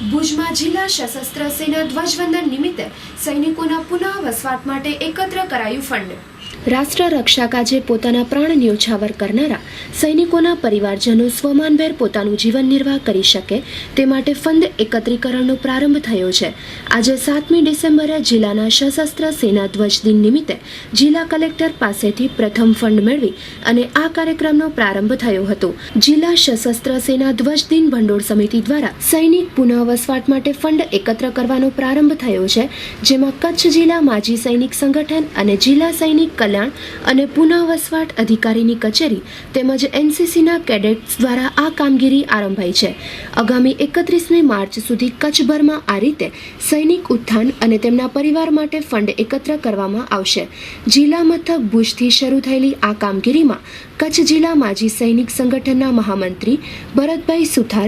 ભુજમાં જિલ્લા સશસ્ત્ર સેના ધ્વજવંદન નિમિત્તે સૈનિકોના પુનઃ વસવાટ માટે એકત્ર કરાયું ફંડ. રાષ્ટ્ર રક્ષા કાજે પોતાના પ્રાણ ન્યોછાવર કરનારા સૈનિકોના પરિવારજનો સ્વમાનભેર પોતાનું જીવન નિર્વાહ કરી શકે તે માટે ફંડ એકત્રીકરણનો પ્રારંભ થયો છે. આજે સાતમી ડિસેમ્બરે જિલ્લાના સશસ્ત્ર સેના ધ્વજ દિન નિમિત્તે જિલ્લા કલેક્ટર પાસેથી પ્રથમ ફંડ મેળવી અને આ કાર્યક્રમનો પ્રારંભ થયો હતો. જિલ્લા સશસ્ત્ર સેના ધ્વજ દિન ભંડોળ સમિતિ દ્વારા સૈનિક પુનઃવસવાટ માટે ફંડ એકત્ર કરવાનો પ્રારંભ થયો છે, જેમાં કચ્છ જિલ્લા માજી સૈનિક સંગઠન અને જિલ્લા સૈનિક કલ્યાણ અને પુનઃ વસવાટ અધિકારીની કચેરી તેમજ એનસીસીના કેડેટ્સ દ્વારા આ કામગીરી આરંભાઈ છે. આગામી એકત્રીસમી માર્ચ સુધી કચ્છભરમાં આ રીતે સૈનિક ઉત્થાન અને તેમના પરિવાર માટે ફંડ એકત્ર કરવામાં આવશે. જિલ્લા મથક ભુજથી શરૂ થયેલી આ કામગીરીમાં કચ્છ જિલ્લા માજી સૈનિક સંગઠનના મહામંત્રી ભરતભાઈ સુથાર,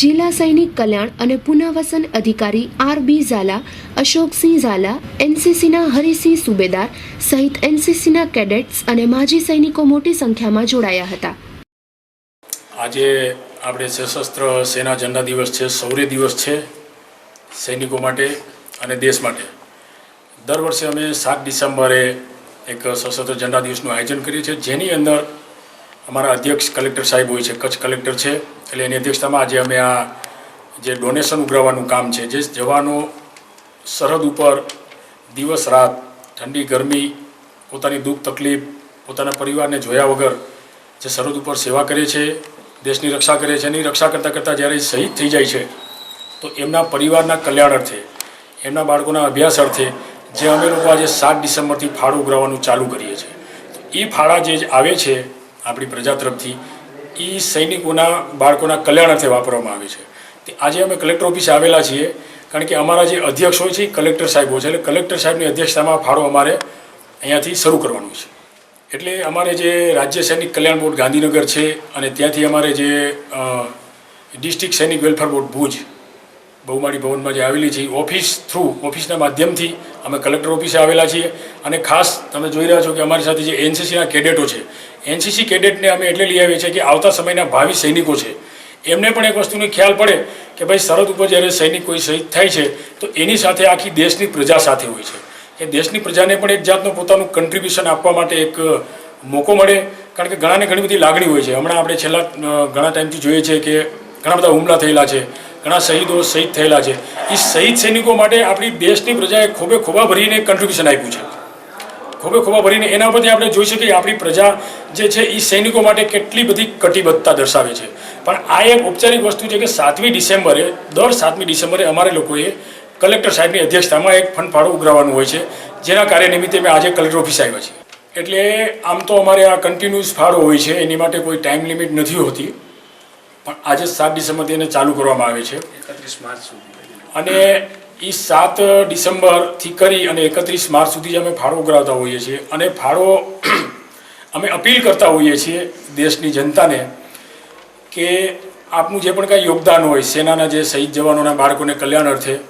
જિલ્લા સૈનિક કલ્યાણ અને પુનઃવસન અધિકારી આર બી ઝાલા, અશોકસિંહ ઝાલા, એનસીસીના હરિસિંહ સુબેદાર સહિત એનસીસીના કેડેટ્સ અને માજી સૈનિકો મોટી સંખ્યામાં જોડાયા હતા. આજે આપણે સશસ્ત્ર સેના ઝંડા દિવસ છે, શૌર્ય દિવસ છે, સૈનિકો માટે અને દેશ માટે. દર વર્ષે અમે સાત ડિસેમ્બરે એક સશસ્ત્ર ઝંડા દિવસનું આયોજન કરીએ છીએ, જેની અંદર અમારા અધ્યક્ષ કલેક્ટર સાહેબ હોય છે, કચ્છ કલેક્ટર છે. એટલે એની અધ્યક્ષતામાં આજે અમે આ જે ડોનેશન ઉઘરાવવાનું કામ છે, જે જવાનો સરહદ ઉપર દિવસ રાત ઠંડી, ગરમી, પોતાની દુઃખ, તકલીફ, પોતાના પરિવારને જોયા વગર જે સરહદ ઉપર સેવા કરે છે, દેશની રક્ષા કરે છે, એની રક્ષા કરતાં કરતાં જ્યારે શહીદ થઈ જાય છે, તો એમના પરિવારના કલ્યાણ અર્થે, એમના બાળકોના અભ્યાસ અર્થે જે અમે લોકો આજે સાત ડિસેમ્બરથી ફાળો ઉઘરાવવાનું ચાલુ કરીએ છીએ. એ ફાળા જે આવે છે આપણી પ્રજા તરફથી એ સૈનિકોના બાળકોના કલ્યાણ અર્થે વાપરવામાં આવે છે. આજે અમે કલેક્ટર ઓફિસે આવેલા છીએ, કારણ કે અમારા જે અધ્યક્ષ હોય છે કલેક્ટર સાહેબ હોય છે. એટલે કલેક્ટર સાહેબની અધ્યક્ષતામાં ફાળો અમારે અહીંયાથી શરૂ કરવાનું છે. એટલે અમારે જે રાજ્ય સૈનિક કલ્યાણ બોર્ડ ગાંધીનગર છે, અને ત્યાંથી અમારે જે ડિસ્ટ્રિક્ટ સૈનિક વેલફેર બોર્ડ ભુજ બહુમાળી ભવનમાં જે આવેલી છે ઓફિસ થ્રુ, ઓફિસના માધ્યમથી અમે કલેક્ટર ઓફિસે આવેલા છીએ. અને ખાસ તમે જોઈ રહ્યા છો કે અમારી સાથે જે એનસીસીના કેડેટો છે એનસીસી કેડેટને અમે એટલે લઈ આવીએ છીએ કે આવતા સમયના ભાવિ સૈનિકો છે. એમને પણ એક વસ્તુનો ખ્યાલ પડે કે ભાઈ સરહદ ઉપર જ્યારે સૈનિક કોઈ શહીદ થાય છે, તો એની સાથે આખી દેશની પ્રજા સાથે હોય છે. એ દેશની પ્રજાને પણ એક જાતનું પોતાનું કન્ટ્રીબ્યુશન આપવા માટે એક મોકો મળે, કારણ કે ઘણાને ઘણી બધી લાગણી હોય છે. હમણાં આપણે છેલ્લા ઘણા ટાઈમથી જોઈએ છે કે ઘણા બધા હુમલા થયેલા છે. ઘણા શહીદો શહીદ થયેલા છે. એ શહીદ સૈનિકો માટે આપણી દેશની પ્રજાએ ખોબે ખોબા ભરીને કન્ટ્રીબ્યુશન આપ્યું છે. ખોબે ખોબા ભરીને એના પરથી આપણે જોઈ શકીએ આપણી પ્રજા જે છે એ સૈનિકો માટે કેટલી બધી કટિબદ્ધતા દર્શાવે છે. પણ આ એક ઔપચારિક વસ્તુ છે કે સાતમી ડિસેમ્બરે, દર સાતમી ડિસેમ્બરે અમારે લોકોએ કલેક્ટર સાહેબની અધ્યક્ષતામાં એક ફંડ ફાળો ઉઘરાવવાનું હોય છે. જેના કાર્ય નિમિત્તે મેં આજે કલેક્ટર ઓફિસ આવ્યા છીએ. એટલે આમ તો અમારે આ કન્ટિન્યુઅસ ફાળો હોય છે, એની માટે કોઈ ટાઈમ લિમિટ નથી હોતી. પણ આજે સાત ડિસેમ્બરથી એને ચાલુ કરવામાં આવે છે. એકત્રીસ માર્ચ સુધી. અને એ સાત ડિસેમ્બરથી કરી અને એકત્રીસ માર્ચ સુધી અમે ફાળો ઉઘરાવતા હોઈએ છીએ. અને ફાળો અમે અપીલ કરતા હોઈએ છીએ દેશની જનતાને કે આપનું જે પણ કાંઈ યોગદાન હોય સેનાના જે શહીદ જવાનોના બાળકોને કલ્યાણ અર્થે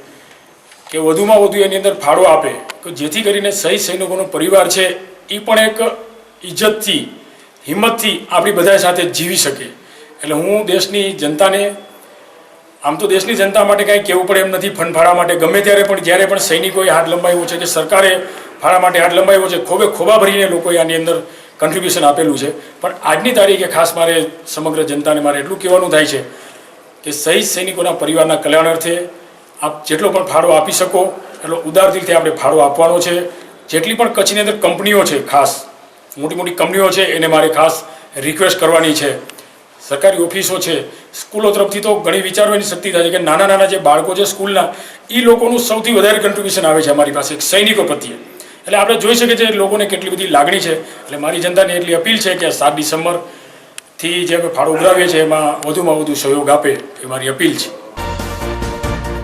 કે વધુમાં વધુ એની અંદર ફાળો આપે કે જેથી કરીને શહીદ સૈનિકોનો પરિવાર છે એ પણ એક ઇજ્જતથી હિંમતથી આપણી બધા સાથે જીવી શકે. એટલે હું દેશની જનતાને, આમ તો દેશની જનતા માટે કાંઈ કહેવું પડે એમ નથી ફંડ ફાળા માટે ગમે ત્યારે પણ, જ્યારે પણ સૈનિકોએ હાથ લંબાવ્યો છે કે સરકારે ફાળા માટે હાથ લંબાવ્યો છે, ખોબે ખોબા ભરીને લોકોએ આની અંદર કન્ટ્રીબ્યુશન આપેલું છે. પણ આજની તારીખે ખાસ મારે સમગ્ર જનતાને મારે એટલું કહેવાનું થાય છે કે શહીદ સૈનિકોના પરિવારના કલ્યાણ અર્થે આપ જેટલો પણ ફાળો આપી શકો, એટલો ઉદાર દિલથી આપણે ફાળો આપવાનો છે. જેટલી પણ કચ્છની અંદર કંપનીઓ છે, ખાસ, મોટી મોટી કંપનીઓ છે, એને મારે ખાસ રિક્વેસ્ટ કરવાની છે. સરકારી ઓફિસો છે, સ્કૂલો તરફથી તો ઘણી વિચારવાની શક્તિ થાય છે કે નાના નાના જે બાળકો છે સ્કૂલના એ લોકોનું સૌથી વધારે કન્ટ્રીબ્યુશન આવે છે અમારી પાસે સૈનિકો પ્રત્યે. એટલે આપણે જોઈ શકીએ છીએ લોકોને કેટલી બધી લાગણી છે. એટલે મારી જનતાને એટલી અપીલ છે કે સાત ડિસેમ્બરથી જે આપણે ફાળો ઉઘરાવીએ છીએ, એમાં વધુમાં વધુ સહયોગ આપે, એ મારી અપીલ છે.